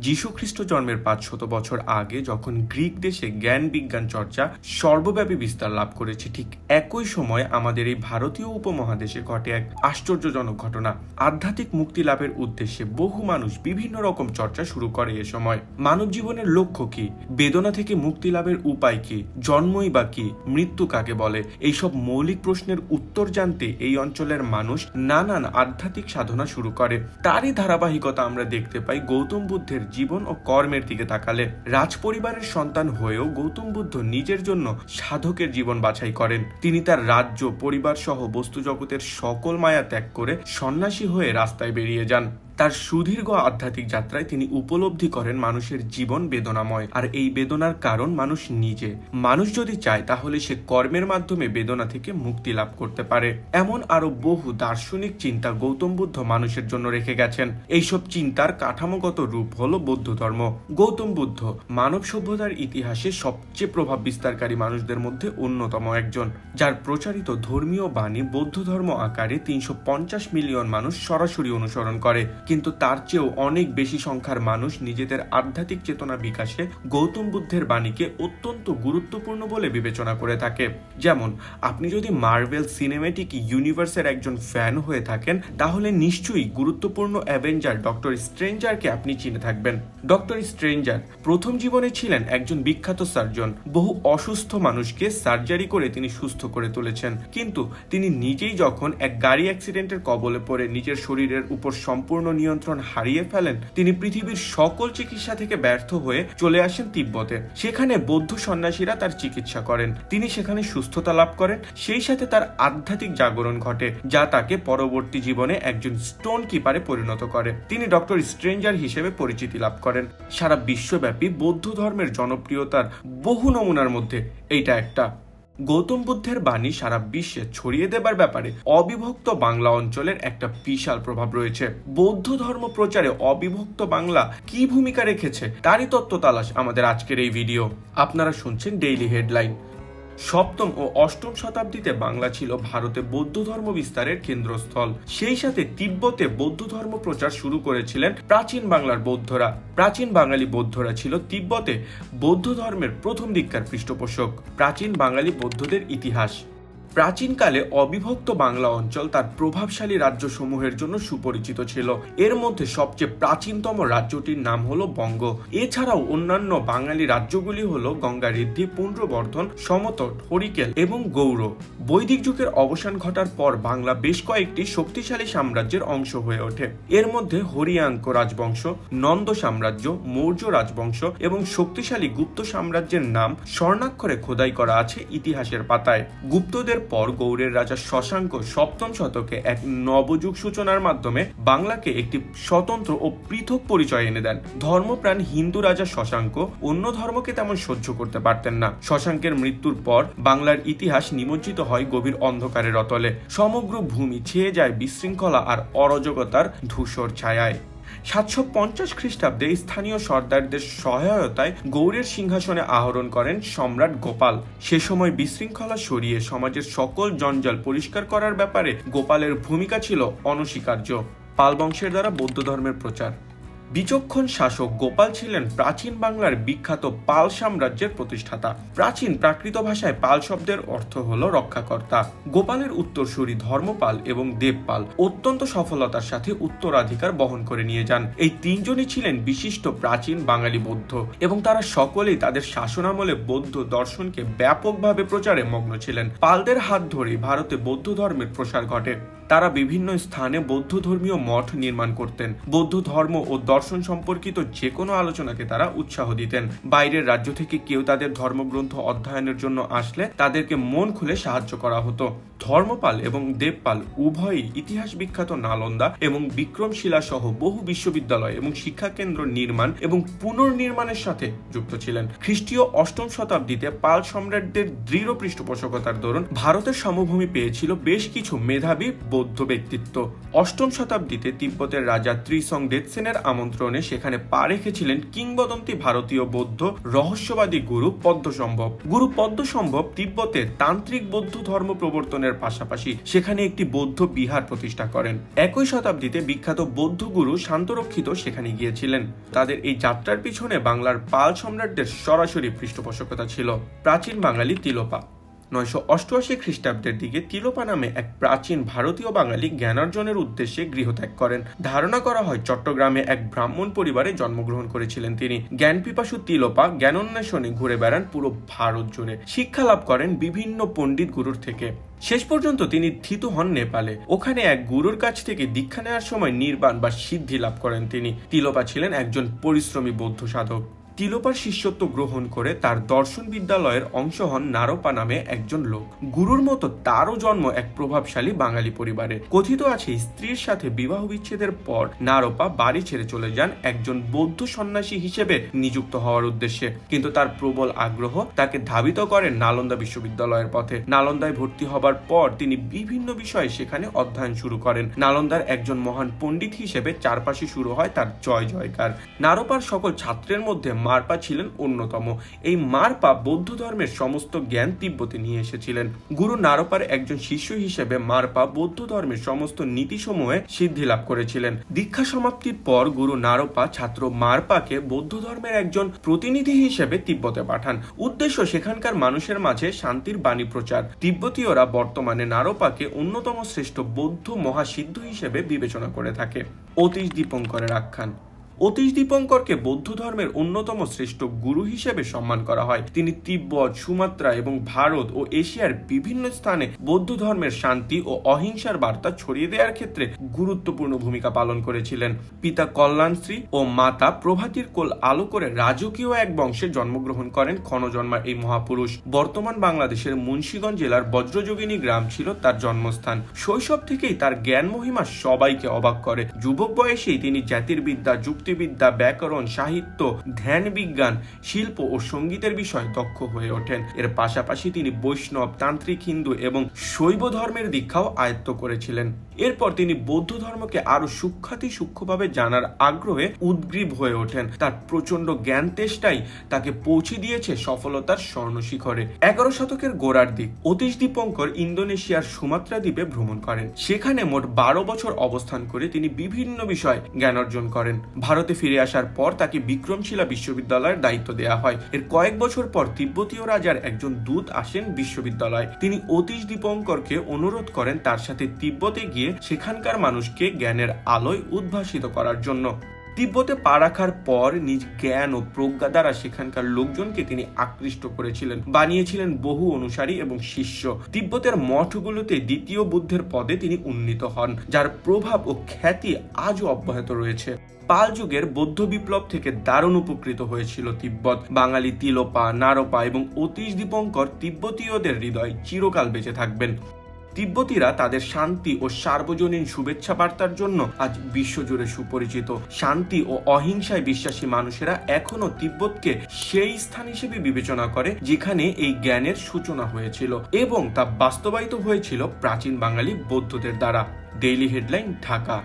যীশু খ্রিস্ট জন্মের পাঁচশত বছর আগে যখন গ্রিক দেশে জ্ঞান বিজ্ঞান চর্চা সর্বব্যাপী বিস্তার লাভ করেছে, ঠিক একই সময় আমাদের এই ভারতীয় উপমহাদেশে ঘটে এক আশ্চর্যজনক ঘটনা। আধ্যাত্মিক মুক্তি লাভের উদ্দেশ্যে বহু মানুষ বিভিন্ন রকম চর্চা শুরু করে এ সময়। মানব জীবনের লক্ষ্য কি? বেদনা থেকে মুক্তি লাভের উপায় কি? জন্মই বা কি? মৃত্যু কাকে বলে? এইসব মৌলিক প্রশ্নের উত্তর জানতে এই অঞ্চলের মানুষ নানান আধ্যাত্মিক সাধনা শুরু করে। তারই ধারাবাহিকতা আমরা দেখতে পাই গৌতম বুদ্ধের জীবন ও কর্মের দিকে তাকালে রাজ পরিবারের সন্তান হয়েও গৌতম বুদ্ধ নিজের জন্য সাধকের জীবন বাছাই করেন। তিনি তার রাজ্য পরিবার সহ বস্তু জগতের সকল মায়া ত্যাগ করে সন্ন্যাসী হয়ে রাস্তায় বেরিয়ে যান। তার সুদীর্ঘ আধ্যাত্মিক যাত্রায় তিনি উপলব্ধি করেন মানুষের জীবন বেদনাময়। আর এই বেদনার কারণ মানুষ নিজে। মানুষ যদি চায়, তাহলে সে কর্মের মাধ্যমে বেদনা থেকে মুক্তি লাভ করতে পারে। এমন আরও বহু দার্শনিক চিন্তা গৌতম বুদ্ধ মানুষের জন্য রেখে গেছেন। এইসব চিন্তার কাঠামোগত রূপ হলো বৌদ্ধ ধর্ম। গৌতম বুদ্ধ মানব সভ্যতার ইতিহাসে সবচেয়ে প্রভাব বিস্তারকারী মানুষদের মধ্যে অন্যতম একজন, যার প্রচারিত ধর্মীয় বাণী বৌদ্ধ ধর্ম আকারে তিনশো পঞ্চাশ মিলিয়ন মানুষ সরাসরি অনুসরণ করে। কিন্তু তার চেয়েও অনেক বেশি সংখ্যার মানুষ নিজেদের আধ্যাত্মিক চেতনা বিকাশে গৌতম বুদ্ধের বাণীকে অত্যন্ত গুরুত্বপূর্ণ বলে বিবেচনা করে থাকে। যেমন, আপনি যদি মার্ভেল সিনেমেটিক ইউনিভার্সের একজন ফ্যান হয়ে থাকেন, তাহলে নিশ্চয়ই গুরুত্বপূর্ণ অ্যাভেঞ্জার ডক্টর স্ট্রেঞ্জারকে আপনি চিনে থাকবেন। ডক্টর স্ট্রেঞ্জার প্রথম জীবনে ছিলেন একজন বিখ্যাত সার্জন। বহু অসুস্থ মানুষকে সার্জারি করে তিনি সুস্থ করে তুলেছেন। কিন্তু তিনি নিজেই যখন এক গাড়ি অ্যাক্সিডেন্টের কবলে পড়ে নিজের শরীরের উপর সম্পূর্ণ নিয়ন্ত্রণ হারিয়ে ফেলেন, তিনি পৃথিবীর সকল চিকিৎসা থেকে ব্যর্থ হয়ে চলে আসেন তিব্বতে। সেখানে বৌদ্ধ সন্ন্যাসীরা তার চিকিৎসা করেন। তিনি সেখানে সুস্থতা লাভ করেন। সেই সাথে তার আধ্যাত্মিক জাগরণ ঘটে, যা তাকে পরবর্তী জীবনে একজন স্টোন কিপারে পরিণত করে। তিনি ডক্টর স্ট্রেঞ্জার হিসেবে পরিচিতি লাভ করেন। সারা বিশ্বব্যাপী বৌদ্ধ ধর্মের জনপ্রিয়তার বহু নমুনার মধ্যে এইটা একটা। গৌতম বুদ্ধের বাণী সারা বিশ্বে ছড়িয়ে দেবার ব্যাপারে অবিভক্ত বাংলা অঞ্চলের একটা বিশাল প্রভাব রয়েছে। বৌদ্ধ ধর্ম প্রচারে অবিভক্ত বাংলা কি ভূমিকা রেখেছে, তারই তত্ত্ব তালাশ আমাদের আজকের এই ভিডিও। আপনারা শুনছেন ডেইলি হেডলাইন সপ্তম ও অষ্টম শতাব্দীতে বাংলা ছিল ভারতে বৌদ্ধ ধর্ম বিস্তারের কেন্দ্রস্থল। সেই সাথে তিব্বতে বৌদ্ধ ধর্ম প্রচার শুরু করেছিলেন প্রাচীন বাংলার বৌদ্ধরা। প্রাচীন বাঙালি বৌদ্ধরা ছিল তিব্বতে বৌদ্ধ ধর্মের প্রথম দিককার পৃষ্ঠপোষক। প্রাচীন বাঙালি বৌদ্ধদের ইতিহাস। প্রাচীনকালে অবিভক্ত বাংলা অঞ্চল তার প্রভাবশালী রাজ্যসমূহের জন্য সুপরিচিত ছিল। এর মধ্যে সবচেয়ে প্রাচীনতম রাজ্যটির নাম হলো বঙ্গ। এছাড়াও অন্যান্য বাঙালি রাজ্যগুলি হল হলো গঙ্গাঋদ্ধি পুণ্ড্রবর্ধন সমতট, হরিকেল এবং গৌড়। বৈদিক যুগের অবসান ঘটার পর বাংলা বেশ কয়েকটি শক্তিশালী সাম্রাজ্যের অংশ হয়ে ওঠে। এর মধ্যে হরিয়াঙ্ক রাজবংশ, নন্দ সাম্রাজ্য, মৌর্য রাজবংশ এবং শক্তিশালী গুপ্ত সাম্রাজ্যের নাম স্বর্ণাক্ষরে খোদাই করা আছে ইতিহাসের পাতায়। গুপ্তদের পর গৌড়ের রাজা শশাঙ্ক সপ্তম শতকে এক নবযুগ সূচনার মাধ্যমে বাংলাকে একটি স্বতন্ত্র ও পৃথক পরিচয় এনে দেন। ধর্মপ্রাণ হিন্দু রাজা শশাঙ্ক অন্য ধর্মকে তেমন সহ্য করতে পারতেন না। শশাঙ্কের মৃত্যুর পর বাংলার ইতিহাস নিমজ্জিত হয় গভীর অন্ধকারের অতলে সমগ্র ভূমি ছেয়ে যায় বিশৃঙ্খলা আর অরাজকতার ধূসর ছায়ায়। সাতশো পঞ্চাশ খ্রিস্টাব্দে স্থানীয় সর্দারদের সহায়তায় গৌড়ের সিংহাসনে আহরণ করেন সম্রাট গোপাল। সে সময় বিশৃঙ্খলা সরিয়ে সমাজের সকল জঞ্জাল পরিষ্কার করার ব্যাপারে গোপালের ভূমিকা ছিল অনস্বীকার্য। পাল বংশের দ্বারা বৌদ্ধ ধর্মের প্রচার। বিচক্ষণ শাসক গোপাল ছিলেন প্রাচীন বাংলার বিখ্যাত পাল সাম্রাজ্যের প্রতিষ্ঠাতা। প্রাচীন প্রাকৃত ভাষায় পাল শব্দের অর্থ হল রক্ষাকর্তা। গোপালের উত্তরসূরি ধর্মপাল এবং দেবপাল অত্যন্ত সফলতার সাথে উত্তরাধিকার বহন করে নিয়ে যান। এই তিনজনই ছিলেন বিশিষ্ট প্রাচীন বাঙালি বৌদ্ধ এবং তারা সকলেই তাদের শাসনামলে বৌদ্ধ দর্শনকে ব্যাপকভাবে প্রচারে মগ্ন ছিলেন। পালদের হাত ধরেই ভারতে বৌদ্ধ ধর্মের প্রসার ঘটে। তারা বিভিন্ন স্থানে বৌদ্ধ ধর্মীয় মঠ নির্মাণ করতেন। বৌদ্ধ ধর্ম ও দর্শন সম্পর্কিত যে কোনো আলোচনাকে তারা উৎসাহ দিতেন। বাইরের রাজ্য থেকে কেউ তাদের ধর্মগ্রন্থ অধ্যয়নের জন্য আসলে তাদেরকে মন খুলে সাহায্য করা হতো। ধর্মপাল এবং দেবপাল উভয়ই ইতিহাস বিখ্যাত নালন্দা এবং বিক্রমশিলা সহ বহু বিশ্ববিদ্যালয় এবং শিক্ষা কেন্দ্র নির্মাণ এবং পুনর্নির্মাণের সাথে যুক্ত ছিলেন। খ্রিস্টীয় অষ্টম শতাব্দীতে পাল সম্রাটদের দৃঢ় পৃষ্ঠপোষকতার দরুন ভারতের সমভূমি পেয়েছিল বেশ কিছু মেধাবী বৌদ্ধ ব্যক্তিত্ব। অষ্টম শতাব্দীতে তিব্বতের রাজা ত্রিসং দেতসেনের আমন্ত্রণে সেখানে পা রেখেছিলেন কিংবদন্তি ভারতীয় বৌদ্ধ রহস্যবাদী গুরু পদ্মসম্ভব। গুরু পদ্মসম্ভব তিব্বতে তান্ত্রিক বৌদ্ধ ধর্ম প্রবর্তনের পাশাপাশি সেখানে একটি বৌদ্ধ বিহার প্রতিষ্ঠা করেন। একই শতাব্দীতে বিখ্যাত বৌদ্ধ গুরু শান্তরক্ষিত সেখানে গিয়েছিলেন। তাদের এই যাত্রার পিছনে বাংলার পাল সম্রাটদের সরাসরি পৃষ্ঠপোষকতা ছিল। প্রাচীন বাঙালি তিলোপা। নয়শো অষ্টআশি খ্রিস্টাব্দের দিকে তিলোপা নামে এক প্রাচীন ভারতীয় বাঙালি জ্ঞানার্জনের উদ্দেশ্যে গৃহত্যাগ করেন। ধারণা করা হয়, চট্টগ্রামে এক ব্রাহ্মণ পরিবারে জন্মগ্রহণ করেছিলেন তিনি। জ্ঞান পিপাসু তিলোপা জ্ঞানোন্বেষণে ঘুরে বেড়ান পুরো ভারত জুড়ে। শিক্ষা লাভ করেন বিভিন্ন পণ্ডিত গুরুর থেকে। শেষ পর্যন্ত তিনি থিত হন নেপালে। ওখানে এক গুরুর কাছ থেকে দীক্ষা নেওয়ার সময় নির্বাণ বা সিদ্ধি লাভ করেন তিনি। তিলোপা ছিলেন একজন পরিশ্রমী বৌদ্ধ সাধক। তিলোপার শিষ্যত্ব গ্রহণ করে তার দর্শন বিদ্যালয়ের অংশ হন নারোপা নামে একজন লোক। গুরুর মতো তারও জন্ম এক প্রভাবশালী বাঙালি পরিবারে। কথিত আছে, স্ত্রীর সাথে বিবাহ বিচ্ছেদের পর নারোপা বাড়ি ছেড়ে চলে যান একজন বৌদ্ধ সন্ন্যাসী হিসেবে নিযুক্ত হওয়ার উদ্দেশ্যে। কিন্তু তার প্রবল আগ্রহ তাকে ধাবিত করেন নালন্দা বিশ্ববিদ্যালয়ের পথে। নালন্দায় ভর্তি হবার পর তিনি বিভিন্ন বিষয়ে সেখানে অধ্যয়ন শুরু করেন। নালন্দার একজন মহান পণ্ডিত হিসেবে চারপাশে শুরু হয় তার জয় জয়কার নারোপার সকল ছাত্রের মধ্যে মারপা ছিলেন অন্যতম। এই মারপা বৌদ্ধ ধর্মের সমস্ত জ্ঞান তিব্বতে নিয়ে এসেছিলেন। গুরু নারপার একজন শিষ্য হিসেবে মারপা বৌদ্ধ ধর্মের সমস্ত নীতিসমূহে সিদ্ধি লাভ করেছিলেন। দীক্ষা সমাপ্তির পর গুরু নারপা ছাত্র মারপাকে বৌদ্ধ ধর্মের একজন প্রতিনিধি হিসেবে তিব্বতে পাঠান। উদ্দেশ্য সেখানকার মানুষের মাঝে শান্তির বাণী প্রচার। তিব্বতীয়রা বর্তমানে নারপাকে অন্যতম শ্রেষ্ঠ বৌদ্ধ মহাসিদ্ধ হিসেবে বিবেচনা করে থাকে। অতীশ দীপঙ্করের আখ্যান। অতীশ দীপঙ্করকে বৌদ্ধ ধর্মের অন্যতম শ্রেষ্ঠ গুরু হিসেবে সম্মান করা হয়। তিনি তিব্বত, সুমাত্রা এবং ভারত ও এশিয়ার বিভিন্ন স্থানে বৌদ্ধ ধর্মের শান্তি ও অহিংসার বার্তা ছড়িয়ে দেওয়ার ক্ষেত্রে গুরুত্বপূর্ণ ভূমিকা পালন করেছিলেন। পিতা কল্যাণশ্রী ও মাতা প্রভাতীর কোল আলো করে রাজকীয় এক বংশে জন্মগ্রহণ করেন ক্ষণজন্মা এই মহাপুরুষ। বর্তমান বাংলাদেশের মুন্সীগঞ্জ জেলার বজ্রযোগিনী গ্রাম ছিল তার জন্মস্থান। শৈশব থেকেই তার জ্ঞান মহিমা সবাইকে অবাক করে। যুবক বয়সেই তিনি জ্যোতির্বিদ্যা যুক্তিবিদ্যা ব্যাকরণ, সাহিত্য, ধ্যান, বিজ্ঞান, শিল্প ও সঙ্গীতের বিষয়ে দক্ষ হয়ে ওঠেন। এর পাশাপাশি তিনি বৈষ্ণব, তান্ত্রিক, হিন্দু এবং শৈব ধর্মের দীক্ষাও আয়ত্ত করেছিলেন। এরপর তিনি বৌদ্ধ ধর্মকে আরও সূক্ষাতি সূক্ষ্মভাবে জানার আগ্রহে উদ্গ্রীব হয়ে ওঠেন। তার প্রচণ্ড জ্ঞান তেষ্টাই তাকে পৌঁছে দিয়েছে সফলতার স্বর্ণ শিখরে এগারো শতকের গোড়ার দিক, অতীশ দীপঙ্কর ইন্দোনেশিয়ার সুমাত্রা দ্বীপে ভ্রমণ করেন। সেখানে মোট বারো বছর অবস্থান করে তিনি বিভিন্ন বিষয় জ্ঞান অর্জন করেন। ভারতে ফিরে আসার পর তাকে বিক্রমশিলা বিশ্ববিদ্যালয়ের দায়িত্ব দেওয়া হয়। এর কয়েক বছর পর তিব্বতীয় রাজার একজন দূত আসেন বিশ্ববিদ্যালয়ে। তিনি অতীশ দীপঙ্করকে অনুরোধ করেন তার সাথে তিব্বতে গিয়ে সেখানকার মানুষকে জ্ঞানের আলোয় উদ্ভাসিত করার জন্য। তিব্বতে পা রাখার পর নিজ জ্ঞান ও প্রজ্ঞা দ্বারা সেখানকার লোকজনকে তিনি আকৃষ্ট করেছিলেন। বানিয়েছিলেন বহু অনুসারী এবং শিষ্য। তিব্বতের মঠগুলোতে দ্বিতীয় বুদ্ধের পদে তিনি উন্নীত হন, যার প্রভাব ও খ্যাতি আজও অব্যাহত রয়েছে। পাল যুগের বৌদ্ধ বিপ্লব থেকে দারুণ উপকৃত হয়েছিল তিব্বত। বাঙালি তিলোপা, নারপা এবং অতীশ দীপঙ্কর তিব্বতীয়দের হৃদয় চিরকাল বেঁচে থাকবেন। তিব্বতীরা তাদের শান্তি ও সার্বজনীন শুভেচ্ছা বার্তার জন্য আজ বিশ্বজুড়ে সুপরিচিত। শান্তি ও অহিংসায় বিশ্বাসী মানুষেরা এখনও তিব্বতকে সেই স্থান হিসেবে বিবেচনা করে, যেখানে এই জ্ঞানের সূচনা হয়েছিল এবং তা বাস্তবায়িত হয়েছিল প্রাচীন বাঙালি বৌদ্ধদের দ্বারা। Daily headline Dhaka